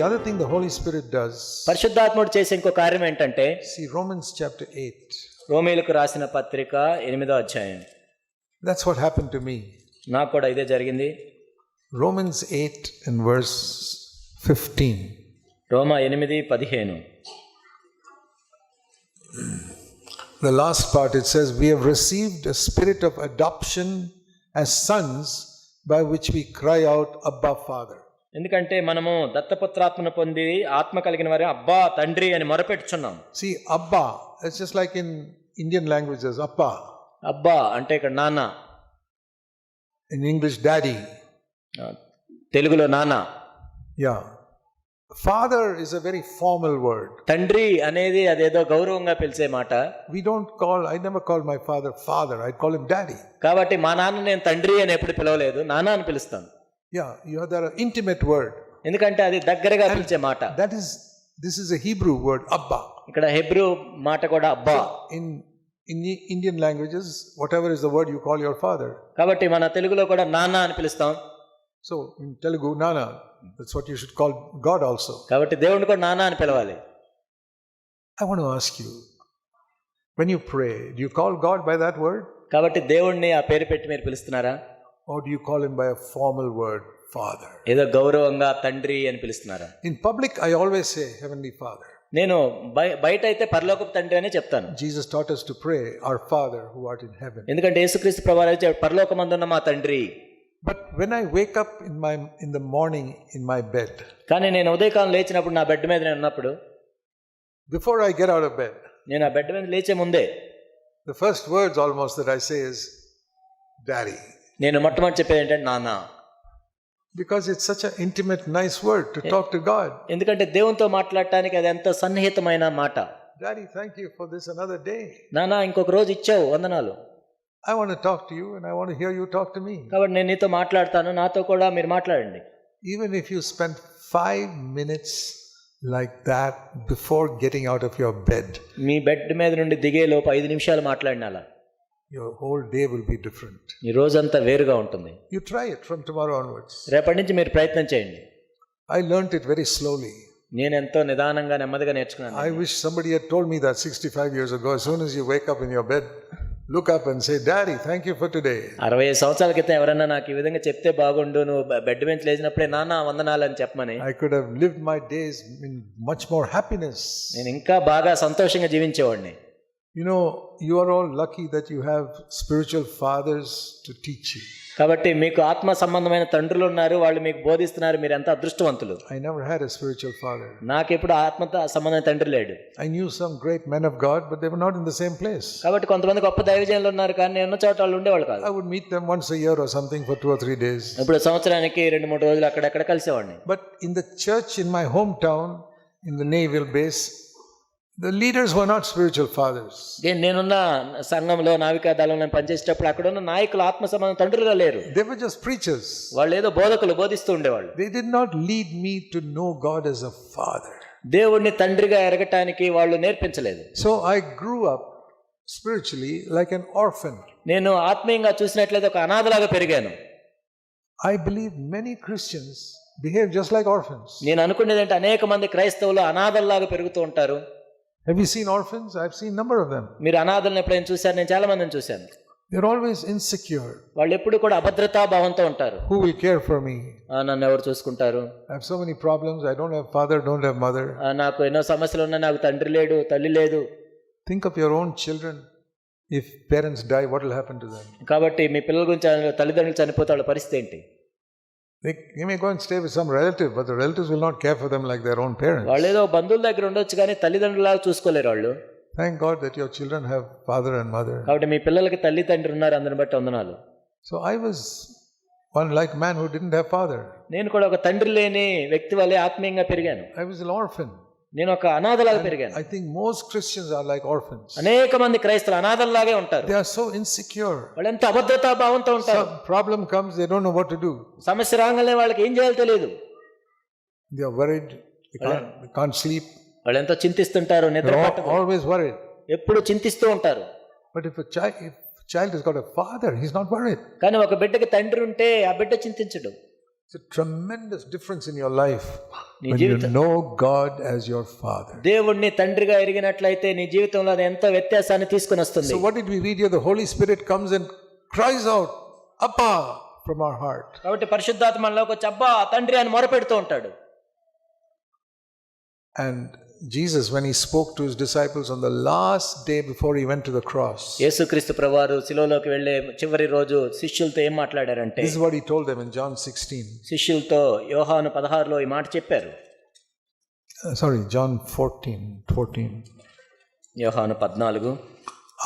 the other thing the Holy Spirit does, పరిశుద్ధాత్ముడు చేసే ఇంకో కార్యం ఏంటంటే see Romans chapter 8. రోమీలకు రాసిన పత్రిక ఎనిమిదో అధ్యాయం That's what happened to me. నాకు కూడా ఇదే జరిగింది Romans 8 and verse 15. రోమా ఎనిమిది పదిహేను The last part it says, We have received a spirit of adoption as sons by which we cry out, Abba, Father. ఎందుకంటే మనము దత్తపుత్రాత్మను పొంది ఆత్మ కలిగిన వారి అబ్బా తండ్రి అని మొరపెట్టుచున్నాం See, Abba, it's just like in Indian languages, Appa. అబ్బా అంటే ఇక్కడ నాన్న English, Daddy. ఆ, తెలుగులో నాన్న Yeah. Father is a very formal word. తండ్రి అనేది అదేదో గౌరవంగా పిలిచే మాట We don't call, I never call my father father, I call him daddy. కాబట్టి మా నాన్న నేను తండ్రి అని ఎప్పుడు పిలవలేదు నాన్న అని పిలుస్తాను yeah you are the intimate word ఎందుకంటే అది దగ్గరగా పిలిచే మాట. That is this is a Hebrew word abba ఇక్కడ హెబ్రూ మాట కూడా అబ్బా. In in Indian languages whatever is the word you call your father కాబట్టి మన తెలుగులో కూడా నానా అని పిలుస్తాం. So in Telugu nanna that's what you should call God also కాబట్టి దేవుడిని కూడా నానా అని పిలవాలి. I want to ask you when you pray do you call God by that word కాబట్టి దేవుణ్ణి ఆ పేరు పెట్టి మీరు పిలుస్తున్నారా? Or do you call him by a formal word, Father? ఏదో గౌరవంగా తండ్రి అని పిలుస్తున్నారా In public, I always say Heavenly Father. నేను బయ- బయట అయితే పరలోకపు తండ్రి అనే చెప్తాను Jesus taught us to pray, Our Father who art in heaven. ఎందుకంటే యేసుక్రీస్తు ప్రభావం పరలోకమందున్న మా తండ్రి But when I wake up in my in the morning in my bed, కానీ నేను ఉదయకాలం లేచినప్పుడు నా బెడ్ మీద నేను ఉన్నప్పుడు before I get out of bed, నేను ఆ బెడ్ మీద లేచే ముందే the first words almost that I say is Daddy. నేను మొట్టమొదటి చెప్పేది ఏంటంటే నాన్న Because it's such an intimate, nice word to talk to God. ఎందుకంటే దేవునితో మాట్లాడటానికి అది ఎంత సన్నిహితమైన మాట Daddy, thank you for this another day. నాన్న ఇంకొక రోజు ఇచ్చావు వందనాలు I want to talk to you and I want to hear you talk to me. కాబట్టి నేను నీతో మాట్లాడతాను నాతో కూడా మీరు మాట్లాడండి Even if you spend five minutes like that before getting out of your bed, మీ బెడ్ మీద నుండి దిగే లోపు ఐదు నిమిషాలు మాట్లాడిన అలా your whole day will be different. ఈ రోజంతా వేరుగా ఉంటుంది You try it from tomorrow onwards. రేపటి నుంచి మీరు ప్రయత్నం చేయండి I learned it very slowly. నేను ఎంతో నిదానంగా నెమ్మదిగా నేర్చుకున్నాను I wish somebody had told me that 65 years ago. As soon as you wake up in your bed, look up and say, Daddy, thank you for today. అరవై సంవత్సరాల క్రితం ఎవరన్నా నాకు ఈ విధంగా చెప్తే బాగుండు నువ్వు బె- బెడ్ నుంచి లేచినప్పుడే నాన్న వందనాలు అని చెప్పమని I could have lived my days in much more happiness. నేను ఇంకా బాగా సంతోషంగా జీవించేవాడిని you know you are all lucky that you have spiritual fathers to teach you కాబట్టి మీకు ఆత్మ సంబంధమైన తండ్రులు ఉన్నారు వాళ్ళు మీకు బోధిస్తున్నారు మీరు ఎంత అదృష్టవంతులు. I never had spiritual father నాకు ఎప్పుడు ఆత్మ సంబంధమైన తండ్రి లేడు. I knew some great men of God but they not in the same place కాబట్టి కొంతమంది గొప్ప దైవజనులు ఉన్నారు కానీ నేను చోట వాళ్ళు ఉండేవాళ్ళు కాదు. I would meet them once a year or something for 2 or 3 days ఇప్పుడు సంవత్సరానికి రెండు మూడు రోజులు అక్కడ కలిసేవాడిని. But in the church in my home town in the naval base leaders were not spiritual fathers. ఏ- నేనున్న సంఘంలో నావికా దళంలో పనిచేసేటప్పుడు అక్కడ ఉన్న నాయకులు ఆత్మ సంబంధం తండ్రులుగా లేరు They were just preachers. వాళ్ళు ఏదో బోధకులు బోధిస్తూ ఉండేవాళ్ళు They did not lead me to know God as a father. దేవుణ్ణి తండ్రిగా ఎరగటానికి వాళ్ళు నేర్పించలేదు So I grew up spiritually like an orphan. నేను ఆత్మీయంగా చూసినట్లయితే ఒక అనాథలాగా పెరిగాను I believe many Christians behave just like orphans. నేను అనుకునేది అంటే అనేక మంది క్రైస్తవులు అనాథల్లాగా పెరుగుతూ ఉంటారు Have you seen orphans? I've seen number of them. మీరు అనాథలను ఎప్పుడైనా చూశారు నేను చాలా మందిని చూశాను They're always insecure. వాళ్ళు ఎప్పుడు కూడా అభద్రతా భావంతో ఉంటారు Who will care for me? ఆ, నన్ను ఎవరు చూసుకుంటారు I have so many problems. I don't have father, don't have mother. ఆ, నాకు ఎన్నో సమస్యలు ఉన్నాయి నాకు తండ్రి లేడు తల్లి లేదు Think of your own children. If parents die, what will happen to them? కాబట్టి మీ పిల్లల గురించి తల్లిదండ్రులు చనిపోతే వాళ్ళ పరిస్థితి ఏంటి They, may go and stay with some relative, but the relatives will not care for them like their own parents. వాళ్ళు ఏదో బంధువుల దగ్గర ఉండొచ్చు కానీ తల్లిదండ్రులాగా చూసుకోలేరు వాళ్ళు Thank God that your children have father and mother. కాబట్టి మీ పిల్లలకి తల్లి తండ్రి ఉన్నారు అందరిని బట్టి వందనాలు So I was one like man who didn't have father. నేను కూడా ఒక తండ్రి లేని వ్యక్తి వల్లే ఆత్మీయంగా పెరిగాను I was an orphan. నేను ఒక అనాథలాగా పెరిగాను. I think most Christians are like orphans అనేక మంది క్రైస్తలు అనాథల్లాగే ఉంటారు. దే ఆర్ సో ఇన్సెక్యూర్ వాళ్ళు ఎంత అబద్ధతా భావంతో ఉంటారు problem comes they don't know what to do సమస్య రాగానే వాళ్ళకి ఏం చేయాలో తెలియదు. They are worried they can't sleep వాళ్ళు ఎంత చింతిస్తుంటారు నిద్ర పట్టక ఆల్వేస్ వరీడ్ ఎప్పుడు చింతిస్తూ ఉంటారు. But if child has got a father he is not worried కానీ ఒక బిడ్డకి తండ్రి ఉంటే ఆ బిడ్డ చింతించడు. Tremendous difference in your life know God as your father దేవుణ్ణి తండ్రిగా ఎరిగినట్లయితే నీ జీవితంలో అది ఎంత వ్యత్యాసాన్ని తీసుకుని వస్తుంది. What it we read your the Holy Spirit comes and cries out అబ్బా ఫ్రమ్ అవర్ హార్ట్ కాబట్టి పరిశుద్ధాత్మ లోకొచ్చి అబ్బా తండ్రి అని మొరపెడుతూ ఉంటాడు. And Jesus, when he spoke to his disciples on the last day before he went to the cross, యేసుక్రీస్తు ప్రభువారు శిలువలోకి వెళ్ళే చివరి రోజు శిష్యులతో ఏం మాట్లాడారంటే this is what he told them in John 16. శిష్యులతో యోహాను పదహారులో ఈ మాట చెప్పారు Uh, sorry, John 14. 14. యోహాను పద్నాలుగు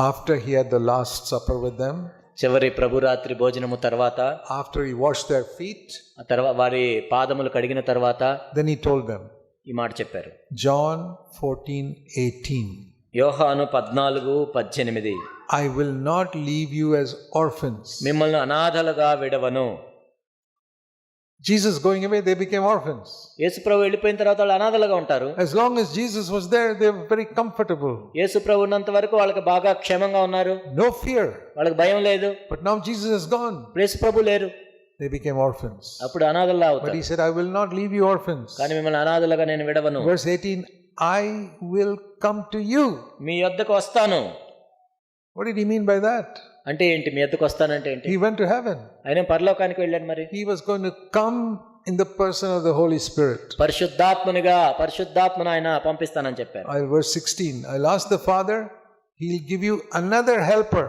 After he had the Last Supper with them, చివరి ప్రభురాత్రి భోజనము తర్వాత after he washed their feet, ఆ తర్వాత వారి పాదములు కడిగిన తర్వాత then he told them, ఈ మాట చెప్పారు. జాన్ ఫోర్టీన్ ఎయిటీన్ యోహాను పద్నాలుగు పద్దెనిమిది. I will not leave you as orphans మిమ్మల్ని అనాథలుగా విడవను. Jesus going away they became orphans యేసుప్రభు వెళ్ళిపోయిన తర్వాత వాళ్ళు అనాథలుగా ఉంటారు. As long as jesus was there they were very comfortable. యేసుప్రభు ఉన్నంత వరకు వాళ్ళకి బాగా క్షేమంగా ఉన్నారు. No fear. వాళ్ళకి భయం లేదు. But now jesus has gone. యేసుప్రభు లేరు. They became orphans. అప్పుడు అనాథల్లా But అవుతారు he said, I will not leave you orphans. కానీ మిమ్మల్ని అనాథలుగా నేను విడవను Verse 18, I will come to you. మీ యొద్దకు వస్తాను What did he mean by that? అంటే ఏంటి మీ యొద్దకు వస్తానంటే ఏంటి He went to heaven. ఆయన పరలోకానికి వెళ్ళాడు మరి He was going to come in the person of the Holy Spirit. పరిశుద్ధాత్మనిగా పరిశుద్ధాత్మను ఆయన పంపిస్తానని చెప్పారు I, verse 16, I'll ask the Father, He'll give you another helper.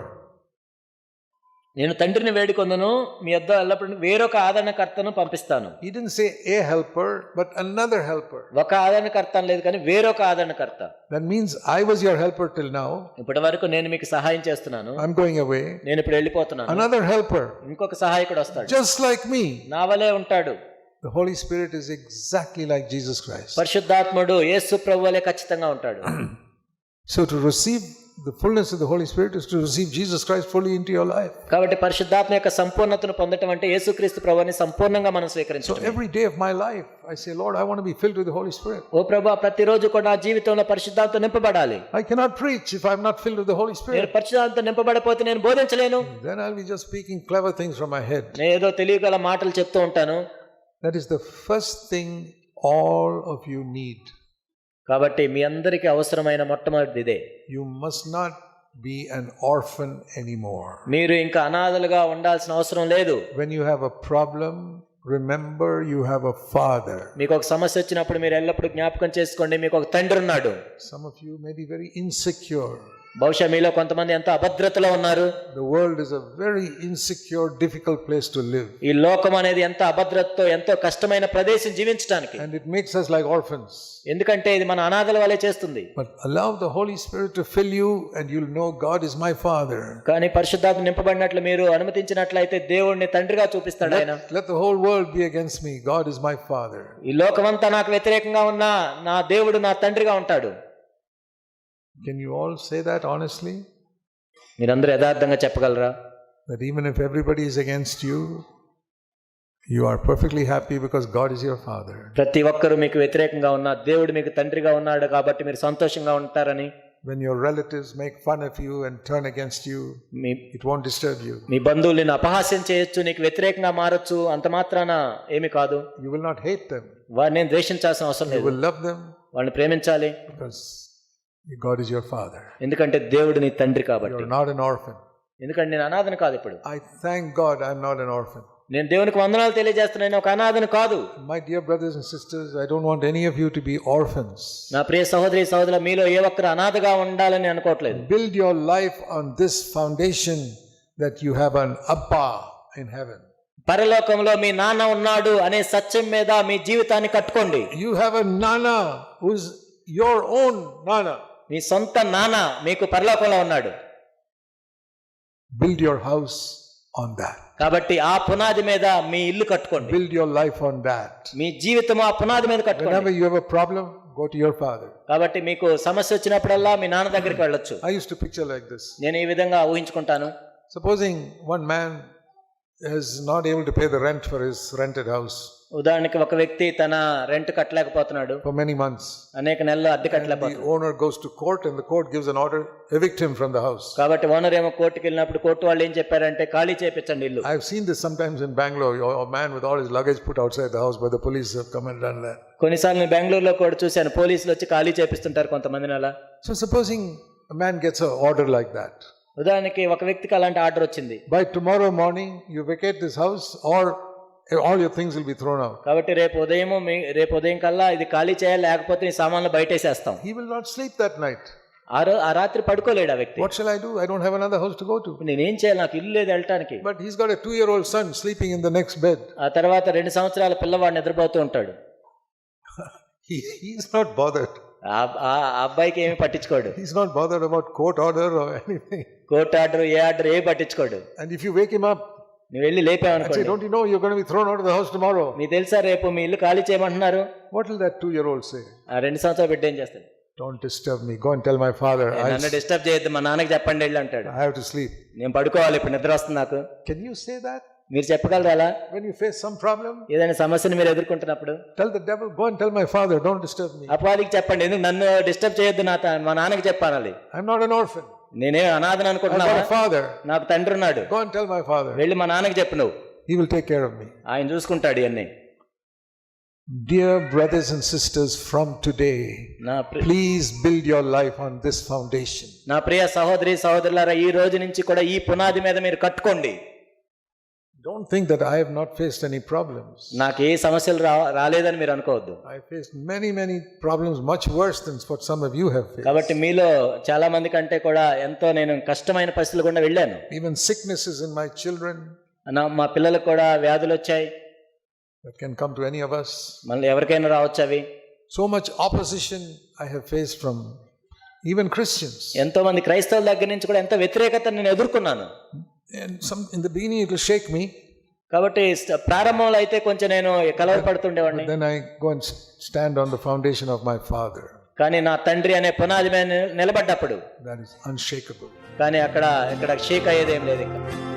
నేను తండ్రిని వేడుకొందను మీ యొద్ ఎల్లప్పుడు వేరొక ఆదరణకర్తను పంపిస్తాను. Say a helper but another helper ఒక ఆదరణకర్త లేదు కానీ వేరొక ఆదరణకర్త. That means I was your helper till నా ఇప్పటి వరకు నేను మీకు సహాయం చేస్తున్నాను. ఐఎమ్ గోయింగ్ అవే నేను ఇప్పుడు వెళ్ళిపోతున్నాను. అనదర్ హెల్పర్ ఇంకొక సహాయకుడు వస్తాడు. జస్ట్ లైక్ మీ నా వలే ఉంటాడు. The Holy Spirit is exactly like Jesus Christ. So, to receive the fullness of the Holy Spirit is to receive Jesus Christ fully into your life. కాబట్టి పరిశుద్ధాత్మ యొక్క సంపూర్ణతను పొందటం అంటే యేసుక్రీస్తు ప్రభుని సంపూర్ణంగా మనం So స్వీకరించాలి every day of my life, I say, Lord, I want to be filled with the Holy Spirit. ఓ ప్రభా ప్రతిరోజు కూడా నా జీవితంలో పరిశుద్ధాత్మ నింపబడాలి I cannot preach if I'm not filled with the Holy నేను Spirit. పరిశుద్ధాత్మ నింపబడపోతే నేను బోధించలేను Then I'll be just speaking clever things from my head. నేను ఏదో తెలియగల మాటలు చెప్తూ ఉంటాను That is the first thing all of you need. కాబట్టి మీ అందరికీ అవసరమైన మొట్టమొదటిది ఇదే You must not be an orphan anymore. మీరు ఇంకా అనాథలుగా ఉండాల్సిన అవసరం లేదు When you have a problem, remember you have a father. మీకు ఒక సమస్య వచ్చినప్పుడు మీరు ఎల్లప్పుడూ జ్ఞాపకం చేసుకోండి మీకు ఒక తండ్రి ఉన్నాడు Some of you may be very insecure. బహుశా మీలో కొంతమంది ఎంత అభద్రతలో ఉన్నారు. The world is a very insecure difficult place to live ఈ లోకం అనేది ఎంత అభద్రతతో ఎంతో కష్టమైన ప్రదేశం జీవించడానికి. And it makes us like orphans ఎందుకంటే ఇది మన అనాథల వలే చేస్తుంది. But allow the Holy Spirit to fill you and you will know God is my father కానీ పరిశుద్ధాత్మ నింపబడినట్లు మీరు అనుమతించినట్లయితే దేవుణ్ణి తండ్రిగా చూపిస్తాడు ఆయన. Let the whole world be against me God is my father ఈ లోకమంతా నాకు వ్యతిరేకంగా ఉన్నా నా దేవుడు నా తండ్రిగా ఉంటాడు. Can you all say that honestly? మీరందరూ యథార్థంగా చెప్పగలరా That even if everybody is against you, you are perfectly happy because God is your Father. ప్రతి ఒక్కరూ మీకు వ్యతిరేకంగా ఉన్నా దేవుడు మీకు తండ్రిగా ఉన్నాడు కాబట్టి మీరు సంతోషంగా ఉంటారని When your relatives make fun of you and turn against you, me it won't disturb you. మీ బంధువులు నిన్ను అపహాస్యం చేయొచ్చు నీకు వ్యతిరేకంగా మారొచ్చు అంత మాత్రాన ఏమి కాదు You will not hate them. వారిని నేను ద్వేషించాల్సిన అవసరం You లేదు will love them వాళ్ళని ప్రేమించాలి because God is your Father. ఎందుకంటే దేవుడు నీ తండ్రి కాబట్టి not an orphan. ఎందుకంటే నేను అనాథను కాదు ఇప్పుడు I thank God I'm not an orphan. నేను దేవునికి వందనాలు తెలియజేస్తున్నాను నేను ఒక అనాథను కాదు My dear brothers and sisters, I don't want any of you to be orphans. నా ప్రియ సహోదరి సహోదరుల మీలో ఏ ఒక్కరు అనాథగా ఉండాలని అనుకోవట్లేదు Build your life on this foundation that you have an Abba in heaven. పరలోకంలో మీ నాన్న ఉన్నాడు అనే సత్యం మీద మీ జీవితాన్ని కట్టుకోండి You have a Nana who's your own Nana. మీ సొంత నాన్న మీకు పరలోకంలో ఉన్నాడు Build your house on that. కాబట్టి ఆ పునాది మీద మీ ఇల్లు కట్టుకోండి Build your life on that. మీ జీవితం ఆ పునాది మీద కట్టుకోండి you have a problem, go to your father. కాబట్టి మీకు సమస్య వచ్చినప్పుడల్లా మీ నాన్న దగ్గరికి వెళ్ళొచ్చు I used to picture like this. నేను ఈ విధంగా ఊహించుకుంటాను Supposing one man is not able to pay the rent for his rented house ఉదాహరణకి ఒక వ్యక్తి తన రెంట్ కట్టలేకపోతున్నాడు for many months. అనేక నెలలు అద్దె The కట్టలేకపోతున్నాడు owner goes to court and the court gives an order, evict him from the house. కాబట్టి ఓనర్ ఏమో కోర్టుకి వెళ్ళినప్పుడు కోర్టు వాళ్ళు ఏం చెప్పారంటే ఖాళీ చేపించండి ఇల్లు I've seen this sometimes in Bangalore. A a man with all his luggage put outside the house, but the police have come and done that. కొన్నిసార్లు నేను బెంగళూరులో కూడా చూశాను పోలీసులు వచ్చి ఖాళీ చేపిస్తుంటారు కొంతమందిని అలా So supposing a man gets an order like that. ఉదాహరణకి ఒక వ్యక్తికి అలాంటి ఆర్డర్ వచ్చింది By tomorrow morning, you vacate this house or all your things will be thrown out. కాబట్టి రేపు ఉదయం రేపు ఉదయం కల్లా ఇది ఖాళీ చేయాలి లేకపోతే ఈ సామాన్లు బయటేసేస్తాం He will not sleep that night. ఆ ఆ రాత్రి పడుకోలేడు ఆ వ్యక్తి What shall I do? I don't have another house to go to. నేనేం చేయాలి నాకు ఇల్లు లేదు వెళ్ళటానికి But he's got a two year old son sleeping in the next bed. ఆ తర్వాత రెండు సంవత్సరాల పిల్లవాడు నిద్రపోతూ ఉంటాడు He, he's not bothered. ఆ అబ్బాయికి ఏమి పట్టించుకోడు He's not bothered about court order or anything. Court order A order ఏ పట్టించుకోడు. And if you wake him up నువ్వు వెళ్ళి లేపావు అనుకో I don't you know you are gonna be thrown out of the house tomorrow మీ తెలుసా రేపు మీ ఇల్లు ఖాళీ చేయమంటున్నారు? What will that 2 year old say ఆ రెండు సంవత్సరాల బిడ్డ ఏం చేస్తాడు don't disturb me go and tell my father I నన్ను డిస్టర్బ్ చేయొద్దు మా నాన్నకి చెప్పండి వెళ్ళి అంటాడు. ఐ హావ్ టు స్లీప్ నేను పడుకోవాలి ఇప్పుడు నిద్ర వస్తుంది నాకు. కెన్ యు సే దట్ మీరు చెప్పగలరా అలా when you face some problem ఏదైనా సమస్యని మీరు ఎదుర్కొంటున్నప్పుడు? Tell the devil go and tell my father don't disturb me అపాలికి చెప్పండి ఎందుకు నన్ను డిస్టర్బ్ చేయొద్దు నా మా నాన్నకి చెప్పాలి. I am not an orphan నేనే అనాథని father. నాకు తండ్రి ఉన్నాడు Go and tell my father. వెళ్ళి మా నాన్నకి చెప్పు నువ్వు He will take care of me. ఆయన చూసుకుంటాడు ఇవన్నీ Dear brothers and sisters, from today, please build your life on this foundation. నా ప్రియ సహోదరి సహోదరులారా ఈ రోజు నుంచి కూడా ఈ పునాది మీద మీరు కట్టుకోండి don't think that I have not faced any problems నాకు ఏ సమస్యలు రాలేదని మీరు అనుకోవద్దు. I face many many problems much worse then for some of you have faced కాబట్టి మీలో చాలా మంది కంటే కూడా ఎంతో నేను కష్టమైన పరిస్థితులు కూడా వెళ్ళాను. Even sickness is in my children అన్న మా పిల్లలకు కూడా వ్యాధులు వచ్చాయి. That can come to any of us. మళ్ళీ ఎవరికైనా రావచ్చు అవి. So much opposition I have faced from even Christians ఎంతో మంది క్రైస్తవుల దగ్గర నుంచి కూడా ఎంత వ్యతిరేకత నేను ఎదుర్కొన్నాను. And some in the beginning it will shake me, కాబట్టి ప్రారంభంలో అయితే కొంచెం నేను కలవరపడుతుండేవాడిని then I go and stand on the foundation of my Father. కానీ నా తండ్రి అనే పునాది మీద నిలబడ్డప్పుడు That is unshakable. కానీ అక్కడ ఇక్కడ షేక్ అయ్యేది లేదు ఇంకా